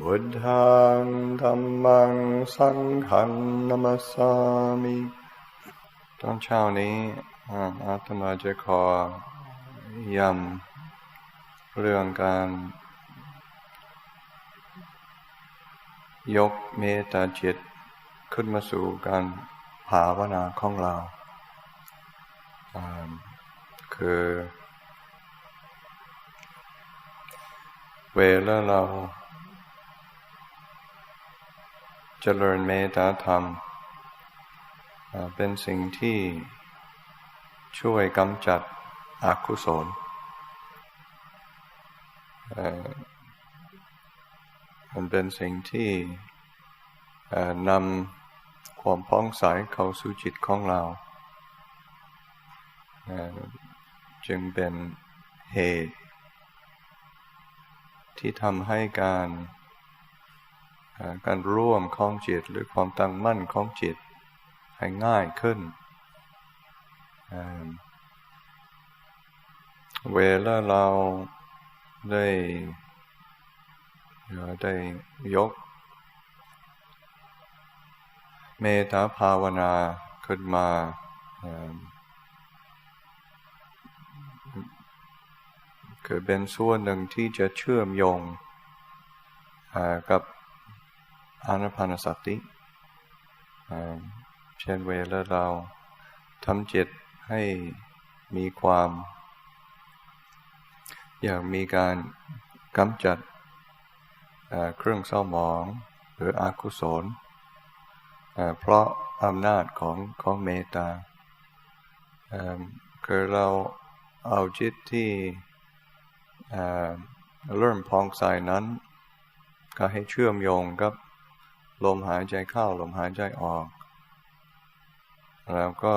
บุตทังธรรมังสังฆังนัมสสามิตอนเช้านี้อาตมาจะขอย้ำเรื่องการ ยกเมตตาจิตขึ้นมาสู่การภาวนาของเราคือเวลาเรา เจริญเมตตาธรรม เป็นสิ่งที่ช่วยกำจัดอกุศลมันเป็นสิ่งที่นำความพ้องใสเข้าสู่จิตของเรา จึงเป็นเหตุ ที่ทำให้การ การร่วมของจิตหรือความตั้งมั่นของจิตให้ง่ายขึ้น เวลาเราได้ได้ยก เมตตาภาวนาขึ้นมาคือเป็นส่วนหนึ่งที่จะเชื่อมโยงกับ อานาพานสติเช่นเวลาเราทำจิตให้มีความ อยากมีการกำจัดเครื่องเศร้าหมองหรืออกุศลเพราะอำนาจของของเมตตาคือเราเอาจิตที่เริ่มพองใสนั้น ก็ให้เชื่อมโยงกับ ลมหายใจเข้าลมหายใจออก แล้วก็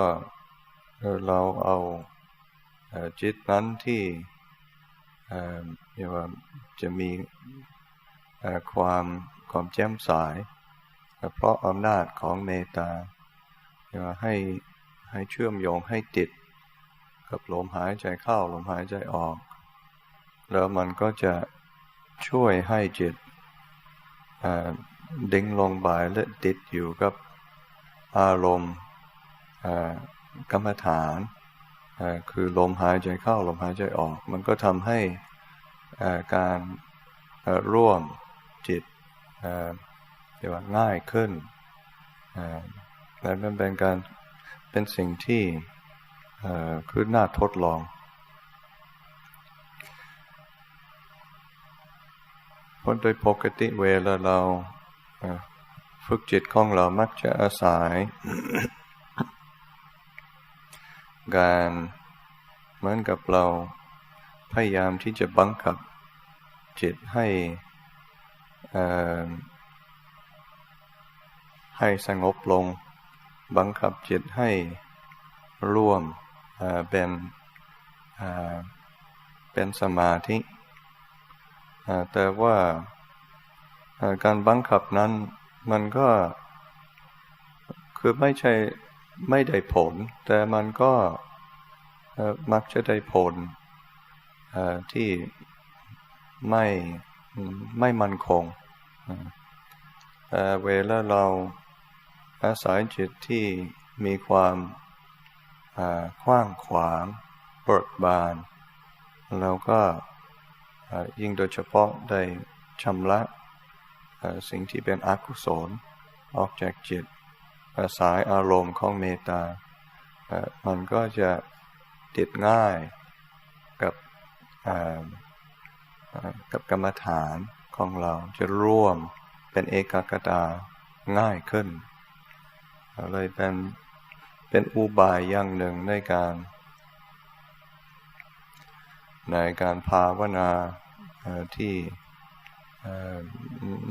เราเอาจิตนั้นที่เรียกว่าจะมีความความแจ่มใสเพราะอำนาจของเมตตาให้ให้เชื่อมโยงให้ติด กับลมหายใจเข้าลมหายใจออก แล้วมันก็จะช่วยให้จิต ดิ่งลงไปและติดอยู่กับอารมณ์กรรมฐานคือลมหายใจเข้าลมหายใจออก มันก็ทำให้การร่วมจิตเรียกว่าง่ายขึ้นและมันเป็นการเป็นสิ่งที่คือน่าทดลอง เพราะโดยปกติเวลาเรา ฝึกจิตของเรามักจะอาศัย การเหมือนกับเราพยายามที่จะบังคับจิตให้ให้สงบลง บังคับจิตให้ร่วมเป็นเป็นสมาธิแต่ว่า การบังคับนั้น มันก็คือไม่ใช่ไม่ได้ผล แต่มันก็มักจะได้ผลที่ไม่ไม่มั่นคงเวลาเราอาศัยจิตที่มีความกว้างขวางเบิกบานเราก็ยิ่งโดยเฉพาะได้ชำระ สิ่งที่เป็นอกุศลออกจากจิตสายอารมณ์ของเมตตา มันก็จะติดง่ายกับกับกรรมฐานของเราจะร่วมเป็นเอกกตาง่ายขึ้นเลยเป็นเป็นอุบายอย่างหนึ่งในการ ในการภาวนาที่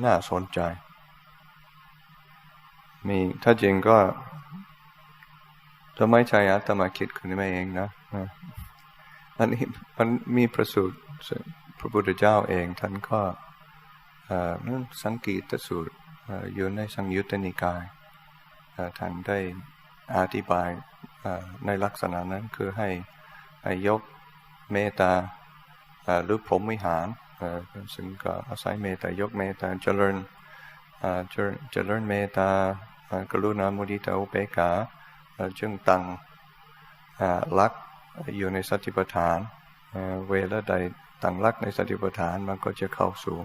น่าสนใจ มีถ้าจริงก็จะไมใช่อาตมาคิดขึ้นมาเองนะอันนี้มันมีประสูตรพระพุทธเจ้าเอง ท่านก็สังกีตสูตรอยู่ในสังยุตตนิกายท่านได้อธิบายในลักษณะนั้นคือให้ยกเมตตาหรือผมวิหาร ซึ่งก็อาศัยเมตตายกเมตตาเจริญเจริญเมตตากรุณามุทิตาอุเบกาจึงตั้งลักอยู่ในสติปัฏฐานเวลาใดตั้งลักในสติปัฏฐานมันก็จะเข้าสู่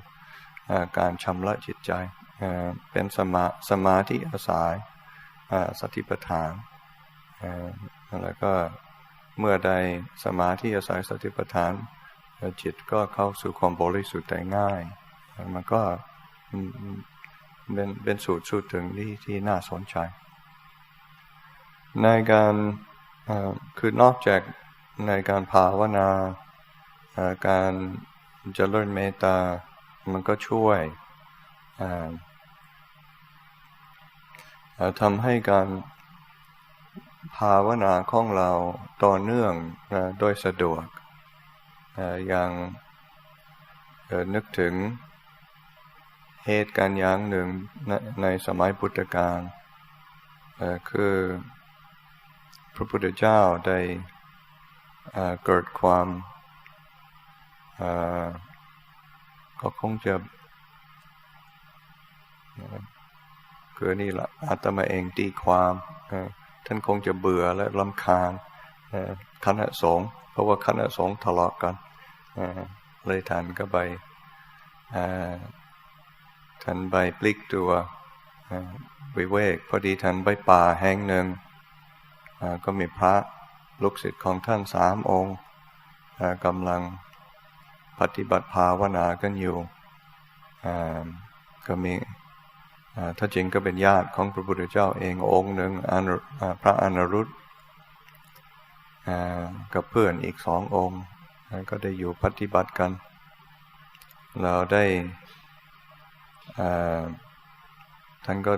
การชำระจิตใจเป็นสมาสมาธิอาศัยสติปัฏฐานแล้วก็เมื่อใดสมาธิอาศัยสติปัฏฐาน จิตก็เข้าสู่ความบริสุทธิ์ได้ง่าย มันก็เป็นเป็นสูตรสูตรถึงที่ที่น่าสนใจ ในการคือนอกจากในการภาวนา การเจริญเมตตา มันก็ช่วยทำให้การภาวนาของเราต่อเนื่องโดยสะดวก อย่างนึกถึงเหตุการณ์อย่างหนึ่งในสมัยพุทธกาลคือพระพุทธเจ้าได้เกิดความก็คงจะคือนี่แหละอาตมาเองตีความ ท่านคงจะเบื่อและลำคาญคณะสงฆ์ ราะว่าคณะสงฆ์ทะเลาะกันเลยท่านก็ไปท่านไปปลิกตัววิเวกพอดีท่านไปป่าแห่งหนึ่งก็มีพระลูกศิษย์ของท่านสามองค์กำลังปฏิบัติภาวนากันอยู่ก็มีถ้าจริงก็เป็นญาติของพระพุทธเจ้าเององค์หนึ่งพระอนุรุต กับเพื่อนอีกสององค์ก็ได้อยู่ปฏิบัติกัน เราได้ท่านก็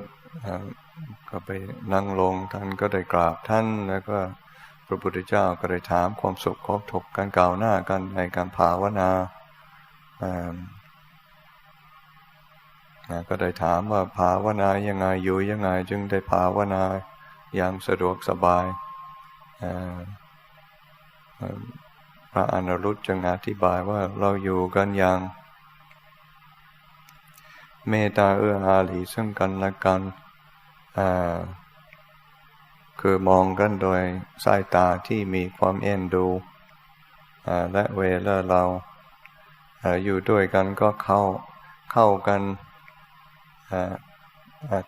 ก็ไปนั่งลงท่านก็ได้กราบท่านแล้วก็พระพุทธเจ้าก็ได้ถามความสุขของถกการกล่าวหน้ากันในการภาวนาก็ได้ถามว่าภาวนายังไงอยู่ยังไง จึงได้ภาวนาอย่างสะดวกสบาย พระอนุรุตจึงอธิบายว่าเราอยู่กันอย่าง เมตตาเอื้ออารีซึ่งกันและกันคือมองกันโดยสายตาที่มีความเอ็นดูและเวลาเราอยู่ด้วยกันก็เข้าเข้ากัน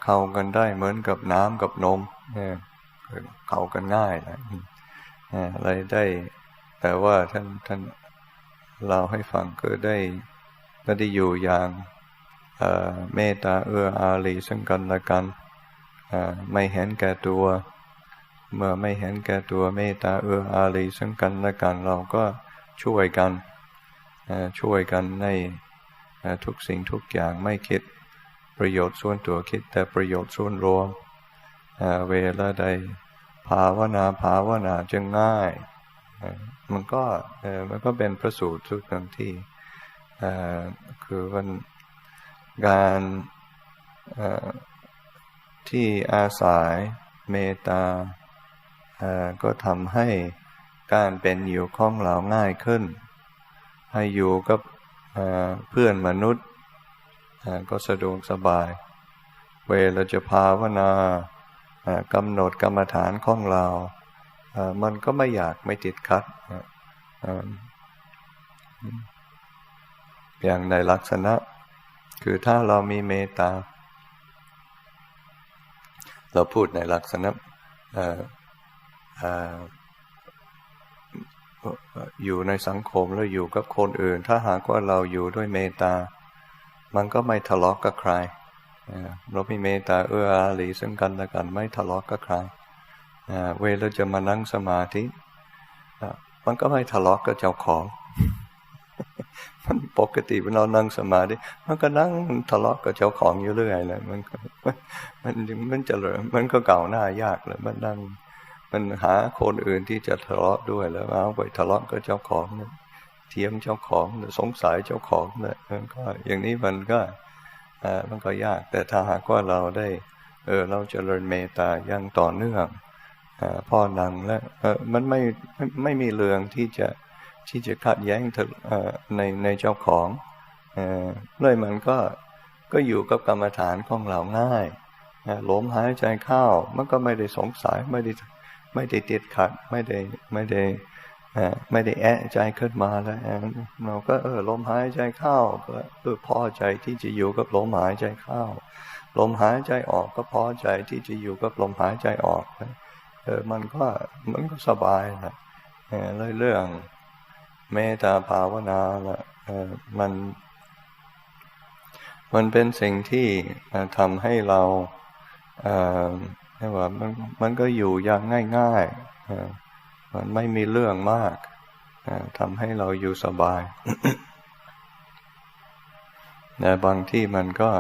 เข้ากันได้เหมือนกับน้ำกับนมเข้ากันง่ายนะอะไรได้ แต่ว่าท่านท่านเราให้ฟังก็ได้ก็ได้อยู่อย่างเมตตาเอื้ออารีซึ่งกันและกันไม่เห็นแก่ตัว เมื่อไม่เห็นแก่ตัวเมตตาเอื้ออารีซึ่งกันและกันเราก็ช่วยกันช่วยกันในทุกสิ่งทุกอย่างไม่คิดประโยชน์ส่วนตัวคิดแต่ประโยชน์ส่วนรวมเวลาใดภาวนาภาวนาจึงง่าย มันก็มันก็เป็นประสูตรทุกครั้งที่คือวันการที่อาศัยเมตตาก็ทำให้การเป็นอยู่ของเราง่ายขึ้น ให้อยู่กับเพื่อนมนุษย์ก็สะดวกสบาย เวลาจะภาวนา กำหนดกรรมฐานของเรา มันก็ไม่อยากไม่ติดคัดอย่างในลักษณะ คือถ้าเรามีเมตตา เราพูดในลักษณะอยู่ในสังคมแล้วอยู่กับคนอื่น ถ้าหากว่าเราอยู่ด้วยเมตตา มันก็ไม่ทะเลาะกกับใครเรามีเมตตาเอื้ออารีซึ่งกันและกันไม่ทะเลาะกกับใคร เวลาจะมานั่งสมาธิมันก็ไม่ทะเลาะกกับเจ้าของ มันปกติเวลานั่งสมาธิมันก็นั่งทะเลาะกับเจ้าของอยู่เรื่อยเลยมันมันมันจะเลยมันก็เก่าหน้ายากเลยมันนั่ง มันหาคนอื่นที่จะทะเลาะด้วยแล้วเอาไปทะเลาะกับเจ้าของเนี่ยเทียมเจ้าของสงสัยเจ้าของเนี่ยก็อย่างนี้มันก็มันก็ยาก แต่ถ้าหากว่าเราได้ เออเราจเจริญเมตตาอย่างต่อเนื่อง พ่อนังและมันไม่ไม่มีเรื่องที่จะที่จะขัดแย้งในในเจ้าของเลยมันก็ก็อยู่กับกรรมฐานของเราง่ายลมหายใจเข้ามันก็ไม่ได้สงสัยไม่ได้ไม่ได้ติดขัดไม่ได้ไม่ได้ไม่ได้แอะใจขึ้นมาแล้วเราก็เออลมหายใจเข้าก็เออพอใจที่จะอยู่กับลมหายใจเข้าลมหายใจออกก็พอใจที่จะอยู่กับลมหายใจออก เออมันก็มันก็สบายนะเรื่องเมตตาภาวนาละมัน มันเป็นสิ่งที่ทำให้เราเรียกว่ามันมันก็อยู่อย่างง่ายๆมันไม่มีเรื่องมากทำให้เราอยู่สบายแต่บางที่มันก็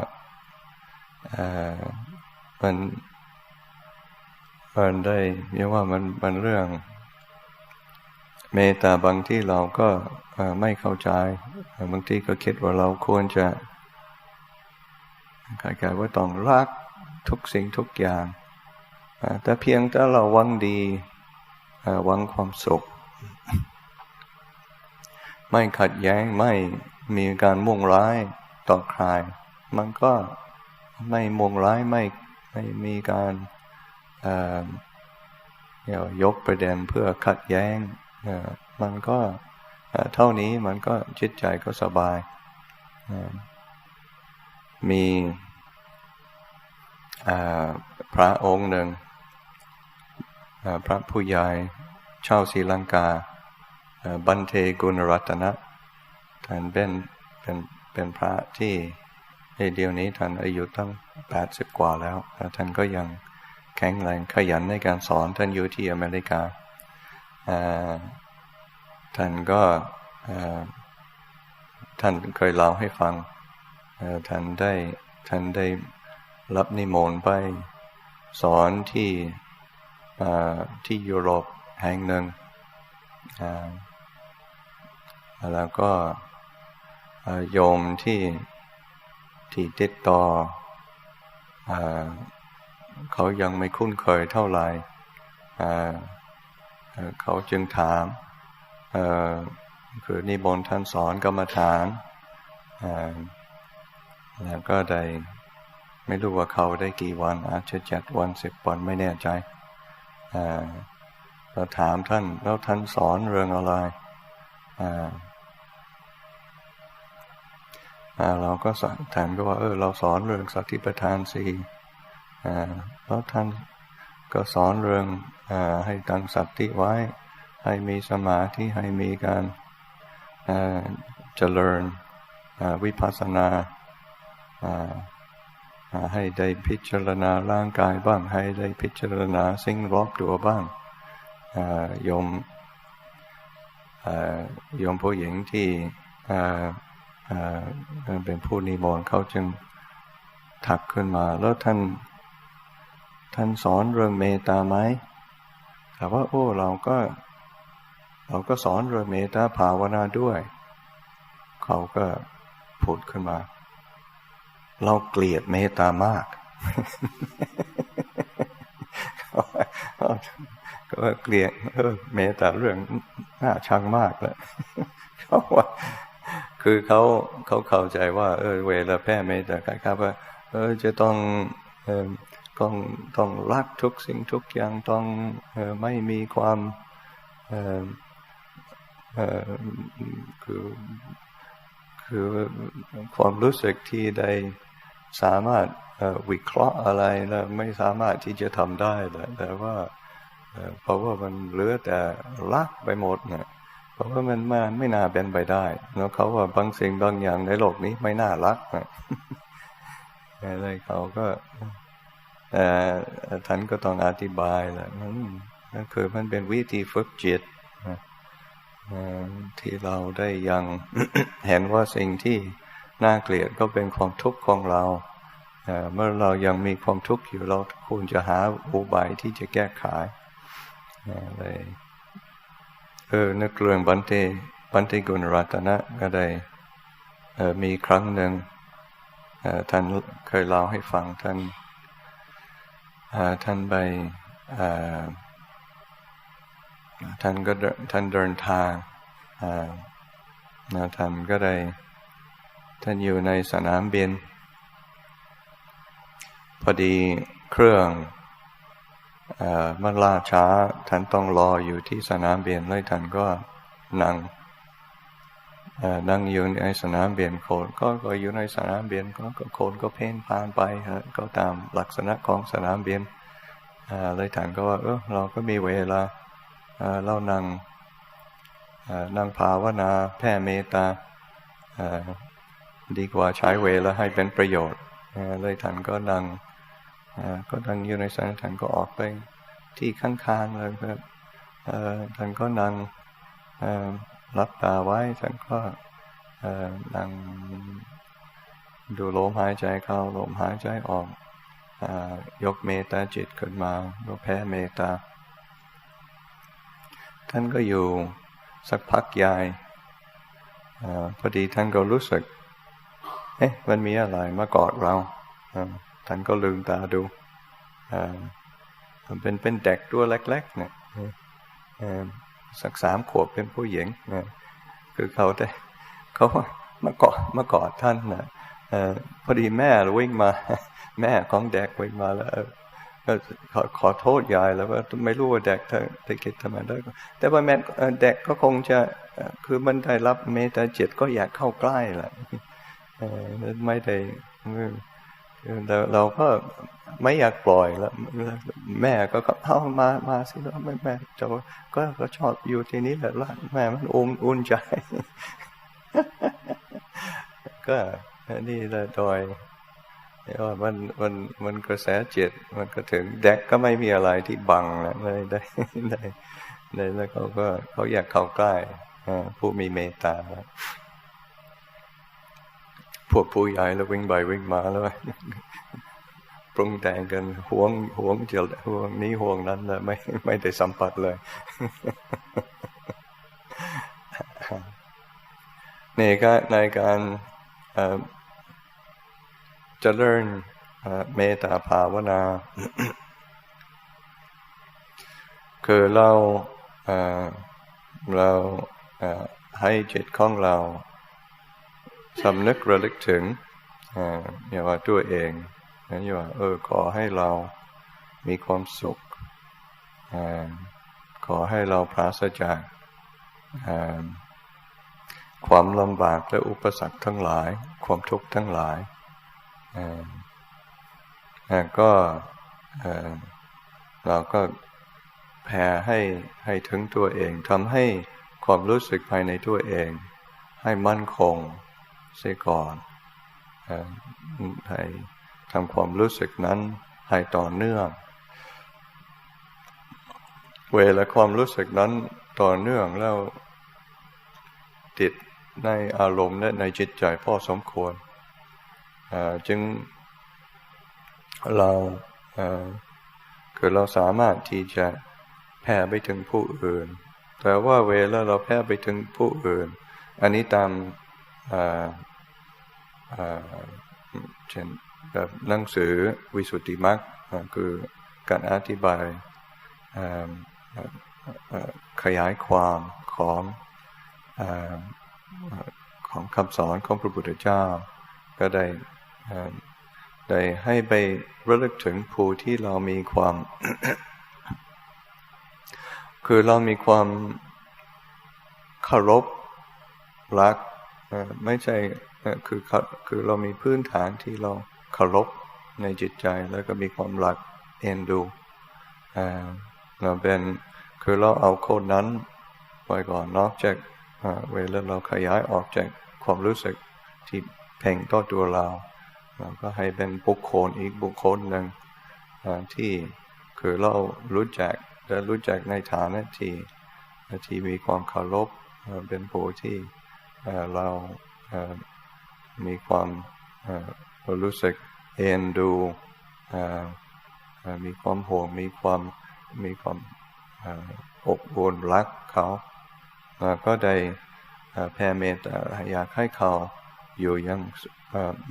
มัน มันได้เรียกว่ามันมันเรื่อง เมตตาบางที่เราก็ไม่เข้าใจบางที่ก็คิดว่าเราควรจะคล้ายว่าต้องรักทุกสิ่งทุกอย่างแต่เพียงแต่เราวังดีหวังความสุข ไม่ขัดแย้งไม่มีการมุ่งร้ายต่อใครมันก็ไม่มุ่งร้ายไม่ไม่มีการ ยกประเด็นเพื่อขัดแย้งมันก็เท่านี้มันก็จิตใจก็สบาย มีพระองค์หนึ่ง พระผู้ใหญ่ชาวศรีลังกา บันเทกุณรัตนะท่านเป็นเป็นเป็นพระที่ในเดียวนี้ท่านอายุตั้งแปดสิบกว่าแล้วท่านก็ยัง แข็งแรงขยันในการสอนท่านอยู่ที่อเมริกา ท่านก็ท่านเคยเล่าให้ฟัง ท่านได้ท่านได้รับนิมนต์ไปสอนที่ที่ยุโรปแห่งหนึ่ง แล้วก็โยมที่ที่ติดต่อ เขายังไม่คุ้นเคยเท่าไหร่เขาจึงถามคือนิบนท่านสอนกรรมฐานแล้วก็ได้ไม่รู้ว่าเขาได้กี่วัน อาจจะเจ็ดวันสิบวันไม่แน่ใจเราถามท่าน แล้วท่านสอนเรื่องอะไรเราก็สอนถามก็ว่าเออเราสอนเรื่องสติปัฏฐานสี่ แล้วท่านก็สอนเรื่องอให้ตั้งสติไว้ ให้มีสมาธิให้มีการเจริญวิปัสสนาให้ได้พิจารณาร่างกายบ้าง ให้ได้พิจารณาสิ่งรอบตัวบ้างโยมโยมผู้หญิงที่เป็นผู้นิมนต์เขาจึงถักขึ้นมาแล้วท่าน ท่านสอนเรื่องเมตตาไหมถามว่าโอ้เราก็ เราก็สอนเรื่องเมตตาภาวนาด้วย เขาก็พูดขึ้นมา เราเกลียดเมตตามากก็เกลียดเออเมตตาเรื่องน่าชังมากเลยเขาว่าคือเขาเขาเข้าใจว่า เออ เวลาแพ้เมตตาครับว่า เออจะต้อง ต้องต้องรักทุกสิ่งทุกอย่างต้องไม่มีความคือคือความรู้สึกที่ได้สามารถวิเคราะห์อะไรแล้วไม่สามารถที่จะทำได้แต่ว่าเพราะว่ามันเหลือแต่รักไปหมดเนี่ยเพราะว่ามันมาไม่น่าเป็นไปได้แล้วเขาว่าบางสิ่งบางอย่างในโลกนี้ไม่น่ารักอะไรเขาก็ ท่านก็ต้องอธิบายแหละนั่นคือมันเป็นวิธีฝึกจิตที่เราได้ยังเห็นว่าสิ่งที่น่าเกลียดก็เป็นความทุกข์ของเราเมื่อเรายังมีความทุกข์อยู่เราควรจะหาอุบายที่จะแก้ไขเลยเออนึกเรื่องบันเทบันเทกุณรัตนะก็ได้มีครั้งหนึ่งท่านเคยเล่าให้ฟังท่าน ท่านไปท่านก็ท่านเดินทางท่านก็ได้ ท่านอยู่ในสนามบิน พอดีเครื่องมันล่าช้า ท่านต้องรออยู่ที่สนามบินเลยท่านก็นั่ง นั่งอยู่ในสนามเบียนโคนก็ก็อยู่ในสนามเบียนก็โคนก็เพ่นผ่านไปฮะก็ตามลักษณะของสนามเบียนเลยท่านก็ว่าเออเราก็มีเวลาเรานั่งนั่งภาวนาแผ่เมตตาดีกว่าใช้เวลาให้เป็นประโยชน์เลยท่านก็นั่งก็นั่งอยู่ในสนามท่านก็ออกไปที่ข้างๆเลยครับท่านก็นั่ง รับตาไว้ท่านก็นั่งดูลมหายใจเข้าลมหายใจออกยกเมตตาจิตขึ้นมาก็แพ้เมตตา ท่านก็อยู่สักพักใหญ่พอดีท่านก็รู้สึก เอ๊ะ มันมีอะไรมากอดเรา ท่านก็ลืมตาดูมันเป็นเป็นเด็กตัวเล็กๆเนี่ย สักสามขวบเป็นผู้หญิงนะคือเขาได้เขามาเกอดมาเกอดท่านนะพอดีแม่วิ่งมา แม่ของเด็กวิ่งมาแล้วก็ขอขอโทษยายแล้วว่าไม่รู้ว่าเด็กเธอไปคิดทำไมได้แต่ว่าแม่เด็กก็คงจะคือมันได้รับเมตตาจิตก็อยากเข้าใกล้แหละไม่ได้ เราเราก็ไม่อยากปล่อยแล้ว แม่ก็เข้ามามาสิแล้วแม่แม่จะก็ก็ชอบอยู่ที่นี้แหละละแม่มันอุ่นอุ่นใจ ก็นี่ละโดยมันมันมันกระแสเจิตมันก็ถึงแดกก็ไม่มีอะไรที่บังแล้วได้ได้ได้แล้วเขาก็เขาอยากเข้าใกล้ผู้มีเมตตา พวกผู้ใหญ่แล้ววิ่งไปวิ่งมาแล้วปรุงแต่งกันห่วงห่วงเจียวห่วงนี้ห่วงนั้นแล้วไม่ไม่ได้สัมผัสเลย นี่ก็ในการเจริญเมตตาภาวนา คือเราเราให้จิตของเรา สำนึกระลึกถึงอย่าว่าตัวเองนั่นว่าเออขอให้เรามีความสุขขอให้เราปราศจากความลำบากและอุปสรรคทั้งหลาย ความทุกข์ทั้งหลายก็เราก็แผ่ให้ให้ถึงตัวเองทำให้ความรู้สึกภายในตัวเอง ให้มั่นคง เสียก่อนให้ทำความรู้สึกนั้นให้ต่อเนื่อง เวลาความรู้สึกนั้นต่อเนื่องแล้วติดในอารมณ์และในจิตใจพอสมควร จึงเราคือเราสามารถที่จะแผ่ไปถึงผู้อื่น แต่ว่าเวลาเราแผ่ไปถึงผู้อื่น อันนี้ตาม เช่นแบบหนังสือวิสุทธิมรรคคือการอธิบายขยายความของของคำสอนของพระพุทธเจ้า ก็ได้ได้ให้ไประลึกถึงผู้ที่เรามีความ คือเรามีความเคารพรักไม่ใช่ คือคือเรามีพื้นฐานที่เราเคารพในจิตใจแล้วก็มีความรักเอ็นดูเราเป็นคือเราเอาโคนนั้นไปก่อนนอกจากเวลาเราขยายออกจากความรู้สึกที่เพ่งต่อตัวเราเราก็ให้เป็นบุคคลอีกบุคคลหนึ่งที่คือเรารู้จักและรู้จักในฐานะที่ที่มีความเคารพเป็นผู้ที่เรา มีความรู้สึกเอ็นดูมีความห่วงมีความมีความอบอุ่นรักเขาก็ได้แผ่เมตตาอยากให้เขาอยู่ยัง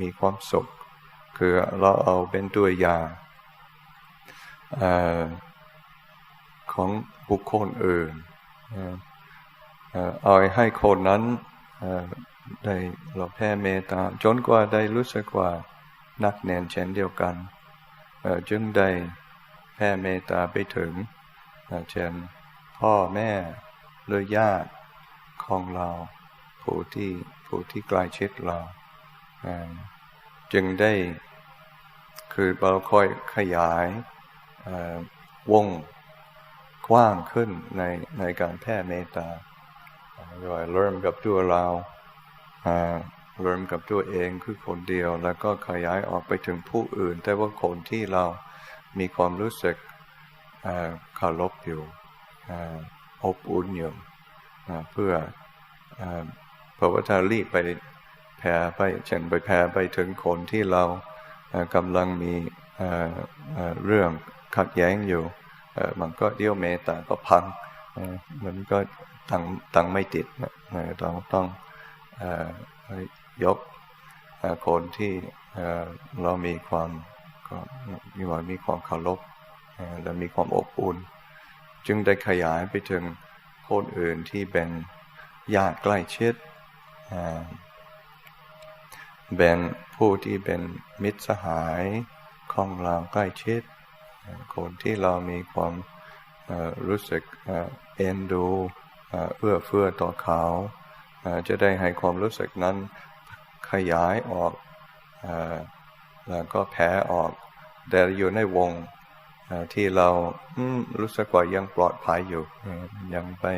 มีความสุข คือเราเอาเป็นตัวอย่างของบุคคลอื่นเอาให้คนนั้น ได้เราแผ่เมตตาจนกว่าได้รู้สึกว่านักแน่นเช่นเดียวกันจึงได้แผ่เมตตาไปถึงเช่นพ่อแม่หรือญาติของเราผู้ที่ผู้ที่ใกล้ชิดเราจึงได้คือเราค่อยขยายวงกว้างขึ้นในในการแผ่เมตตาโดยเริ่มกับตัวเรา เริ่มกับตัวเองคือคนเดียว แล้วก็ขยายออกไปถึงผู้อื่น แต่ว่าคนที่เรามีความรู้สึกเคารพอยู่อบอุ่นอยู่เพื่อเพราะว่าถ้ารีบไปแผ่ไปเช่นไปแผ่ไปถึงคนที่เรากำลังมีเรื่องขัดแย้งอยู่มันก็เดี่ยวเมตตาก็พังมันก็ตั้งตั้งไม่ติดต้องต้อง ยกคนที่เรามีความมีคว่ามีความเคารพและมีความอบอุ่น จึงได้ขยายไปถึงคนอื่นที่เป็นญาติใกล้ชิดเป็นผู้ที่เป็นมิตรสหายของเราใกล้ชิด คนที่เรามีความรู้สึกเอ็นดูเอื้อเฟื้อต่อเขา จะได้ให้ความรู้สึกนั้นขยายออกแล้วก็แผ่ออก แต่อยู่ในวงที่เรารู้สึกว่ายังปลอดภัยอยู่ยังไป